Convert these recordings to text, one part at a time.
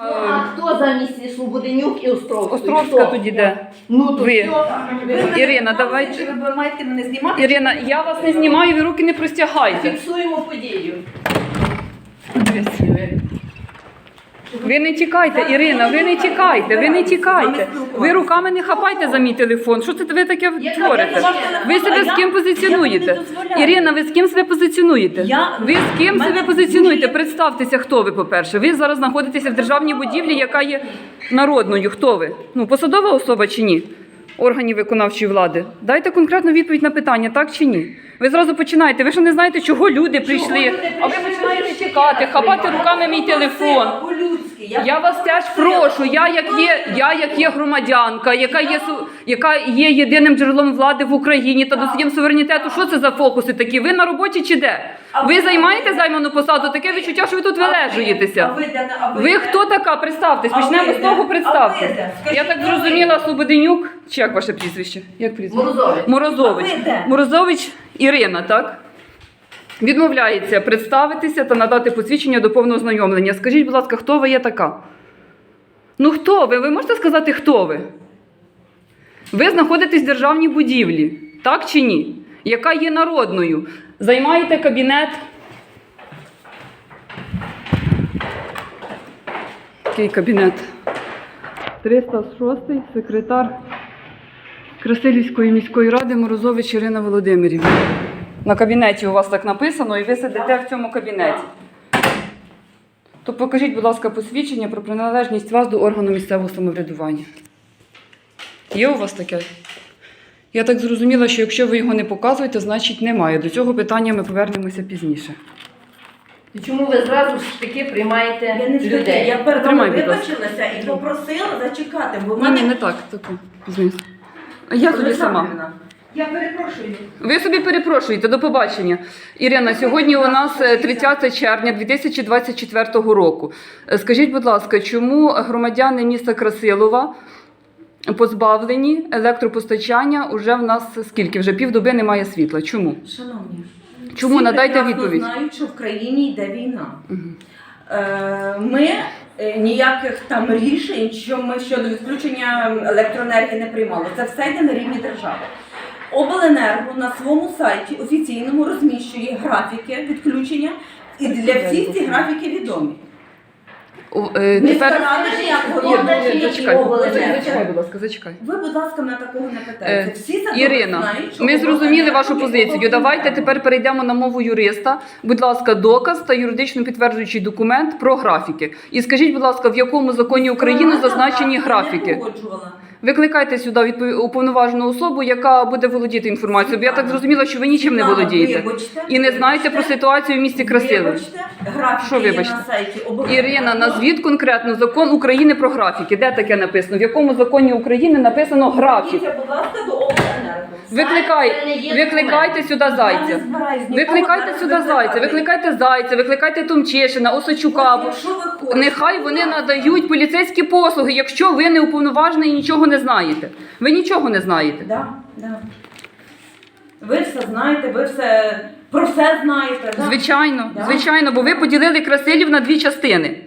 Ну, а хто замість Слободенюк і Островська? Островська тоді де? Ну, то Ви. все. Ірина, давайте. Ви маєте мене знімати? Ірина, я вас не знімаю, ви руки не простягайте. Фіксуємо подію. Ви не тікайте, Ірина, ви не тікайте, ви не тікайте. Ви руками не хапайте за мій телефон. Що це ви таке творите? Ви себе з ким позиціонуєте? Ірина, ви з ким себе позиціонуєте? Ви з ким себе позиціонуєте? Представтеся, хто ви, по-перше. Ви зараз знаходитеся в державній будівлі, яка є народною. Хто ви? Ну, посадова особа чи ні? Органів виконавчої влади. Дайте конкретну відповідь на питання, так чи ні? Ви зразу починаєте. Ви що не знаєте, чого люди прийшли? А ви починаєте чекати, хапати руками мій телефон. По-людськи. Я вас теж прошу. Я як є, я як є громадянка, яка є яка є єдиним джерелом влади в Україні та носієм суверенітету. Що це за фокуси такі? Ви на роботі чи де? Ви займаєте займану посаду? Таке відчуття, що ви тут вилежуєтеся. ви хто така? Представтесь. Почнемо з того. А ви Представте. Я так зрозуміла, Слободенюк. Чи як ваше прізвище? Як прізвище? Морозович. Морозович Ірина, так? Відмовляється представитися та надати посвідчення до повного знайомлення. Скажіть, будь ласка, хто ви є така? Ну хто ви? Ви можете сказати, хто ви? Ви знаходитесь в державній будівлі, так чи ні? Яка є народною. Займаєте кабінет. Який кабінет? 306 секретар Красилівської міської ради Морозович Ірина Володимирівна. На кабінеті у вас так написано, і ви сидите в цьому кабінеті. То покажіть, будь ласка, посвідчення про приналежність вас до органу місцевого самоврядування. Є у вас таке? Я так зрозуміла, що якщо ви його не показуєте, значить немає. До цього питання ми повернемося пізніше. І чому ви зразу ж таки приймаєте Я не людей. людей? Я перед Тримай, вами будь ласка. вибачилася і попросила зачекати, бо в Ні, ні, не так. А я собі сама. Олександрівна, Я перепрошую. Ви собі перепрошуєте, до побачення. Ірина, сьогодні у нас е, 30 червня 2024 року. Е, Скажіть, будь ласка, чому громадяни міста Красилова позбавлені електропостачання уже в нас скільки? Вже півдоби немає світла. Чому? Шановні, Чому? всі Надайте відповідь. знають, що в країні йде війна. Е, Ми е, ніяких там рішень, що ми щодо відключення електроенергії не приймали. Це все йде на рівні держави. Обленерго на своєму сайті офіційному розміщує графіки відключення, і для всіх ці графіки відомі. Е, Ми Тепер старалися, як. Зачекай, обленерго. зачекай, будь ласка, зачекай. Ви, будь ласка, мене такого не Е, питаєте. Всі це Ірина, знають, що ми зрозуміли обленерго вашу позицію. Давайте тепер перейдемо на мову юриста. Будь ласка, доказ та юридично підтверджуючий документ про графіки. І скажіть, будь ласка, в якому законі України Сторона зазначені не графіки? погоджувала. Викликайте сюди відпов- уповноважену особу, яка буде володіти інформацією. Бо я так зрозуміла, що ви нічим не володієте вибачте, і не знаєте про вибачте. ситуацію в місті Красилові. Вибачте, графіки Що є вибачте? на сайті обленерго. Ірина, назвіть конкретно закон України про графіки. Де таке написано? В якому законі України написано графік? Зверніться, будь ласка, до. Викликай, викликайте сюди зайця. Викликайте сюди зайця, викликайте зайця, викликайте Томчишина, хочете, Нехай вони надають поліцейські послуги, якщо ви не уповноважений і нічого не знаєте. Ви нічого не знаєте. Да, да. Ви все знаєте, ви все про все знаєте. Да? Звичайно, Да. звичайно, бо ви поділили Красилів на дві частини.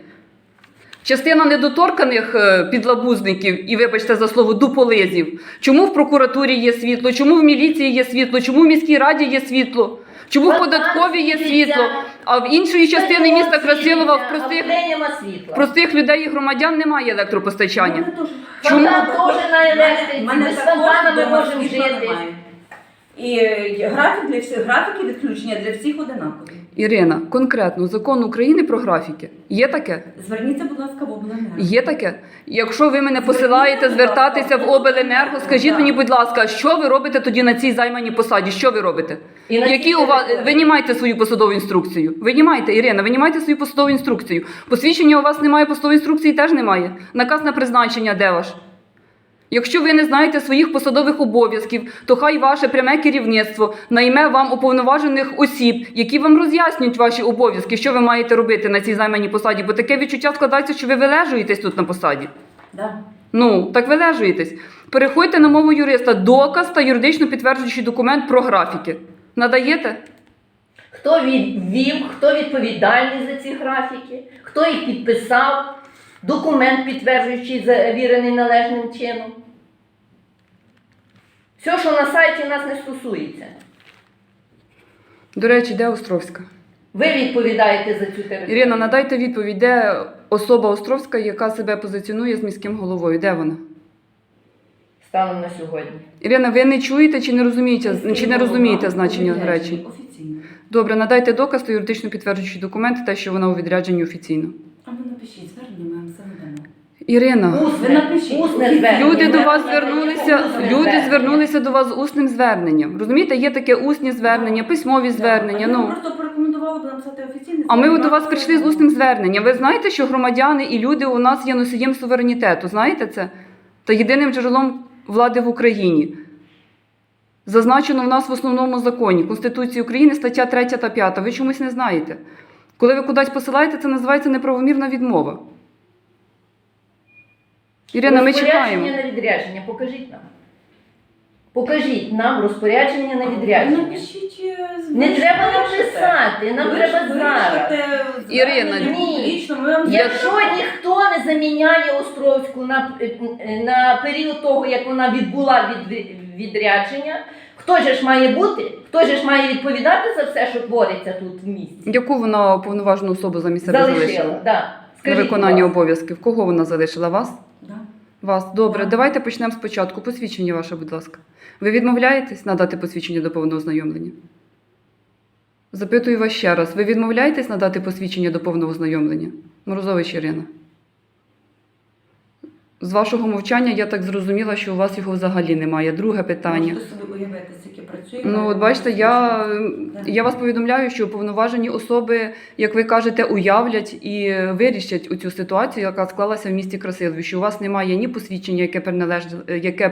Частина недоторканих е, підлабузників і, вибачте за слово, дуполизів. Чому в прокуратурі є світло, чому в міліції є світло, чому в міській раді є світло, чому в податковій є світло, а в іншої частини міста Красилова в простих, в простих людей і громадян немає електропостачання. Чому? Фонтан теж на електриці. Ми з фонтанами можемо жити. І е, графік для всіх, графіки відключення для всіх одинакові. Ірина, конкретно закон України про графіки. Є таке? Зверніться, будь ласка, в обленерго. Є таке? Якщо ви мене посилаєте звертатися в обленерго, скажіть мені, будь ласка, що ви робите тоді на цій займаній посаді? Що ви робите? Які у вас винімайте свою посадову інструкцію? Винімайте, Ірина, винімайте свою посадову інструкцію. Посвідчення у вас немає, посадової інструкції теж немає. Наказ на призначення де ваш? Якщо ви не знаєте своїх посадових обов'язків, то хай ваше пряме керівництво найме вам уповноважених осіб, які вам роз'яснюють ваші обов'язки, що ви маєте робити на цій займаній посаді, бо таке відчуття складається, що ви вилежуєтесь тут на посаді. Да. Ну, так вилежуєтесь. Переходьте на мову юриста, доказ та юридично підтверджуючий документ про графіки. Надаєте? Хто відвів, хто відповідальний за ці графіки, хто їх підписав. Документ, підтверджуючий завірений належним чином. Все, що на сайті нас не стосується. До речі, де Островська? Ви відповідаєте за цю територію. Ірина, надайте відповідь, де особа Островська, яка себе позиціонує з міським головою? Де вона? Станом на сьогодні. Ірина, ви не чуєте чи не розумієте, чи не розумієте значення у відрядженні? Офіційно. Добре, надайте доказ та юридично підтверджуючий документ, те, що вона у відрядженні офіційно. А ви напишіть звернення, ми вам все надамо. Ірина, Усне, Ви напишіть. усне звернення. люди до вас звернулися, люди звернулися до вас з усним зверненням. Розумієте, є таке усні звернення, письмові звернення. Я Ну просто порекомендувала б написати офіційне а ми от до вас прийшли з усним зверненням. Ви знаєте, що громадяни і люди у нас є носієм суверенітету. Знаєте це? Та єдиним джерелом влади в Україні. Зазначено в нас в основному законі Конституції України стаття 3 та 5. Ви чомусь не знаєте. Коли ви кудись посилаєте, це називається неправомірна відмова. Ірина, ми чекаємо. Розпорядження на відрядження, покажіть нам. Покажіть нам розпорядження на відрядження. Напишіть. е, Не треба нам пишете. писати, нам Ви ж треба зараз. пишете Ірина, ні. публічно, ми вам Якщо ніхто не заміняє Островську на, на період того, як вона відбула від відрядження, хто же ж має бути? Хто же ж має відповідати за все, що твориться тут в місті? Яку вона уповноважену особу замість себе залишила? Залишила, да. На Скажіть, виконання ласка. обов'язків. Кого вона залишила? Вас? Вас. Добре, Так. давайте почнемо спочатку. Посвідчення ваше, будь ласка. Ви відмовляєтесь надати посвідчення до повного ознайомлення? Запитую вас ще раз. Ви відмовляєтесь надати посвідчення до повного ознайомлення? Морозович Ірина. З вашого мовчання я так зрозуміла, що у вас його взагалі немає. Друге питання. Можете собі уявити, скільки працює. Ну, от бачите, я, я вас повідомляю, що уповноважені особи, як ви кажете, уявлять і вирішать цю ситуацію, яка склалася в місті Красилові, що у вас немає ні посвідчення, яке приналеж- яке б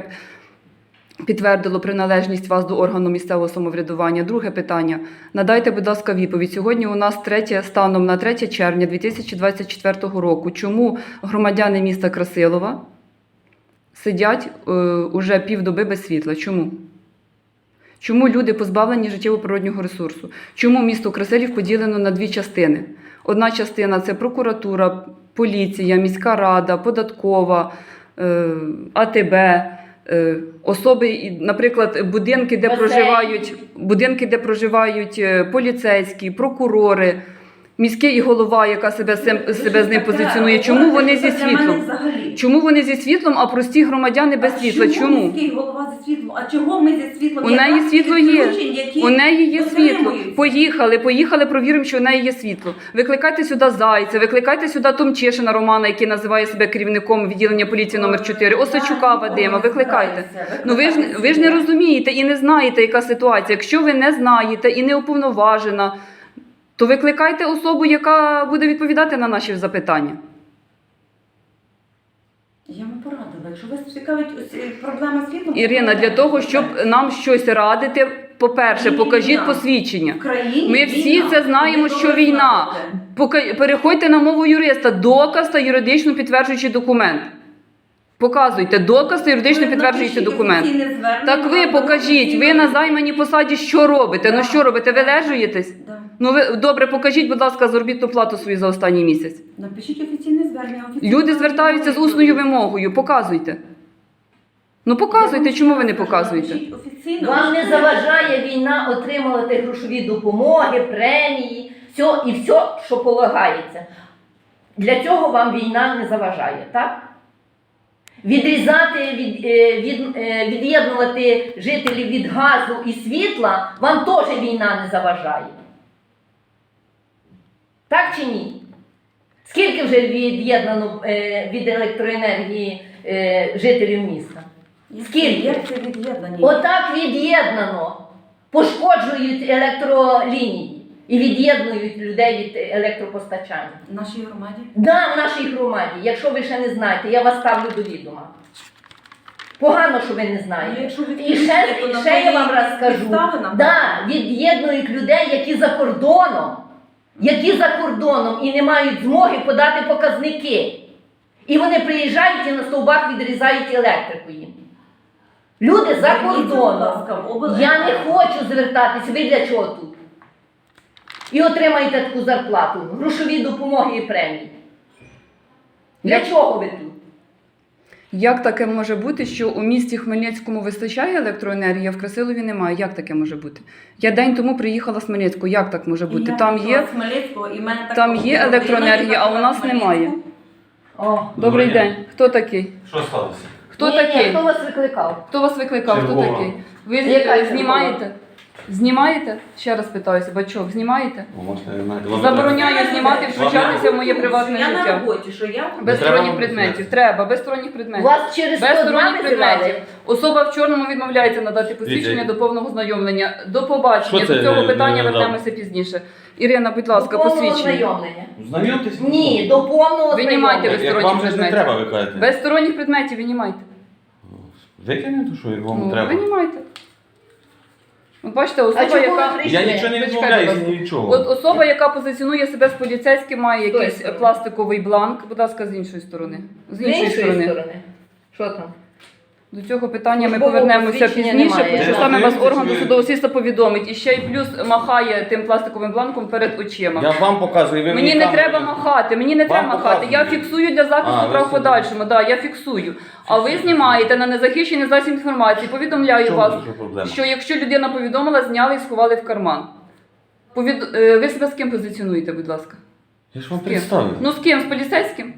підтвердило приналежність вас до органу місцевого самоврядування. Друге питання. Надайте, будь ласка, відповідь. Сьогодні у нас третє станом на 3 червня 2024 року. Чому громадяни міста Красилова сидять е, уже півдоби без світла? Чому? Чому люди позбавлені життєво-природнього ресурсу? Чому місто Красилів поділено на дві частини? Одна частина це прокуратура, поліція, міська рада, податкова, е, АТБ, особи, і, наприклад, будинки, де Басейн. проживають, будинки, де проживають е, поліцейські, прокурори, міський і голова, яка себе, сем- себе з ним позиціонує. Чому вони зі світлом? Чому вони зі світлом, а прості громадяни без світла? Чому міський голова зі світлом? А чого ми зі світлом? У неї світло є. відключень, які У неї є світло. дотримуються. Поїхали, поїхали, провіримо, що у неї є світло. Викликайте сюди Зайця, викликайте сюди Томчишина Романа, який називає себе керівником відділення поліції номер 4 Осачука Вадима. Викликайте. Ну ви ж ви ж не розумієте і не знаєте, яка ситуація. Якщо ви не знаєте і не уповноважена, то викликайте особу, яка буде відповідати на наші запитання. Я вам порадила. Якщо вас цікавить ось е, проблема з світлом, Ірина, для того, щоб нам щось радити, по-перше, Ні, покажіть війна. посвідчення. в країні Ми всі війна. це знаємо, що війна. Пока- Переходьте на мову юриста. Доказ та юридично підтверджуючий документ. Показуйте доказ юридично Ви підтверджуючий документ. Так ви покажіть, ви на займаній посаді що робите? Ну що робите? Ви лежуєтесь? Да. Ну ви добре, покажіть, будь ласка, заробітну плату свою за останній місяць. Напишіть офіційне звернення. Люди звертаються з усною вимогою. Показуйте. Ну показуйте, чому ви не показуєте? Офіційно. Вам не заважає війна отримувати грошові допомоги, премії, все і все, що полагається. Для цього вам війна не заважає, так? Відрізати, від, е, від, е, від'єднувати жителів від газу і світла вам теж війна не заважає. Так чи ні? Скільки вже від'єднано е, від електроенергії жителів міста? Скільки? Отак від'єднано. Пошкоджують електролінії і від'єднують людей від електропостачання. В нашій громаді? Да, в нашій громаді, якщо ви ще не знаєте, я вас ставлю до відома. Погано, що ви не Ну, знаєте. якщо І ще, на ще я вам підставинам- да, від'єднують людей, які за кордоном, які за кордоном і не мають змоги подати показники. І вони приїжджають і на стовбах відрізають електрику їм. Люди за кордоном. Я не хочу звертатись, ви для чого тут? І отримаєте таку зарплату, грошові допомоги і премії. Для чого ви тут? Як таке може бути, що у місті Хмельницькому вистачає електроенергії, а в Красилові немає? Як таке може бути? Я день тому приїхала з Хмельницького. Як так може бути? Я Там є там є електроенергія, а у нас немає. О. Добрий Добрий день. Хто такий? Що сталося? Хто Ні, ні, такий? Хто вас викликав? Хто вас викликав? Хто такий? Ви Яка е, чергова? знімаєте? Знімаєте? Ще раз питаюся, бачок, знімаєте? Вам Забороняю знімати, втручатися в моє приватне Я на життя. роботі, що я Без треба сторонніх вам предметів. Треба, без сторонніх предметів. Вас через Без 102 сторонніх предметів. Особа в чорному відмовляється надати посвідчення Дивіться, до повного знайомлення. До побачення. Що це, До цього питання не вернемося пізніше. Ірина, будь ласка, До повного посвідчення. ознайомлення. Знайомтесь? Ні, до повного Винімайте ознайомлення. ви Як сторонні вам же ж не предмети. треба, ви кажете? Без сторонніх предметів винімайте. Викинете, що як вам Ну, треба? винімайте. От бачите, особа, ви яка. прийшли? Я нічого не Зачекайте, відмовляюся будь ні від чого. От особа, яка позиціонує себе з поліцейським, має З тої якийсь сторони. пластиковий бланк. Будь ласка, з іншої сторони. З З іншої сторони. Що там? До цього питання ми Службового повернемося посвідчення пізніше, немає. тому що саме вас орган досудового слідства повідомить. І ще й плюс махає тим пластиковим бланком перед очима. Я вам показую, ви Мені не камеру- треба махати, мені не Вам треба махати. Я фіксую для захисту ви прав собі. подальшому. Да, я фіксую. А ви знімаєте на незахищений засіб інформації. Повідомляю В чому вас, проблема? що якщо людина повідомила, зняли і сховали в карман. Повід... е, Ви себе з ким позиціонуєте, будь ласка? Я ж вам представив. Ну з ким? З поліцейським?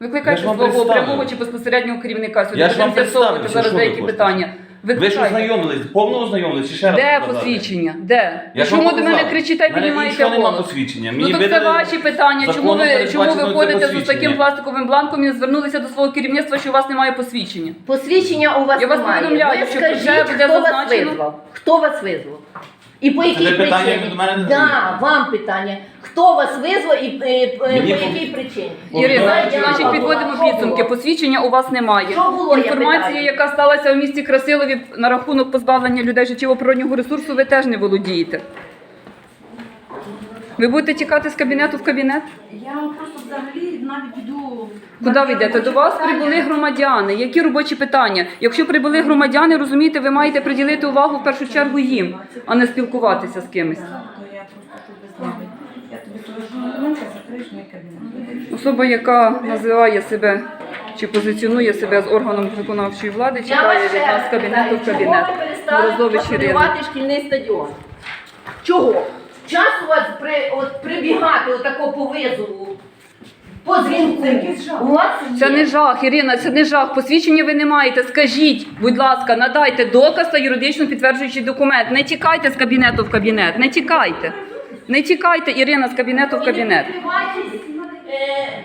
Викликайте Я ж вам свого прямого чи безпосереднього керівника. Сьогодні Я ж будемо вам з'ясовувати представився, зараз що ви деякі хочете? питання. Ви ж Викликайте. ознайомились, повно ознайомились, чи ще раз Де показати? посвідчення? Де? Я ж чому до мене показав. кричите, мене піднімаєте іншого нема голос? посвідчення. Ну Мені так це видали- ваші питання. Чому законом ви чому ви передбачено це ходите з посвідчення. таким пластиковим бланком і звернулися до свого керівництва, що у вас немає посвідчення? Посвідчення у вас Я вас немає. повідомляю, Ви що скажіть, вже буде хто вас зазначено. визвав? Хто вас визвав? І по якій не питання, причині? до мене не да, вам питання. Хто вас визвав і е, е, по якій причині? Ірина, Повідомляю, значить підводимо підсумки. Посвідчення у вас немає. Що було, я Інформація, питаю? яка сталася в місті Красилові на рахунок позбавлення людей життєво-природнього ресурсу, ви теж не володієте. Ви будете тікати з кабінету в кабінет? Я просто взагалі навіть йду. Куди ви йдете? До вас прибули громадяни. Які робочі питання? Якщо прибули громадяни, розумієте, ви маєте приділити увагу в першу чергу їм, а не спілкуватися з кимось. То я просто щоб ви знали. Я тобі скажу документи, закриєш мій кабінет. Особа, яка називає себе чи позиціонує себе з органом виконавчої влади, чекає від нас з кабінету в кабінет. Чого ви перестали Морозович Ірина. патрулювати шкільний стадіон? Чого? Час у вас при, от, прибігати отако по визову, по дзвінку. Це. У вас Це є. не жах, Ірина, це не жах. Посвідчення ви не маєте. Скажіть, будь ласка, надайте доказ та юридично підтверджуючий документ. Не тікайте з кабінету в кабінет. Не тікайте. Не тікайте, Ірина, з кабінету в кабінет. Е,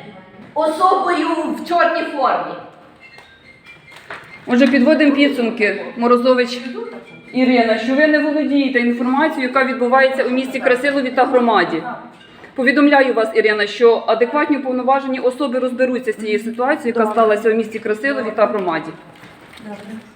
особою в чорній формі. Отже, підводимо підсумки, Морозович Ірина, що ви не володієте інформацією, яка відбувається у місті Красилові та громаді. Повідомляю вас, Ірина, що адекватні уповноважені особи розберуться з цією ситуацією, яка сталася у місті Красилові та громаді. Добре.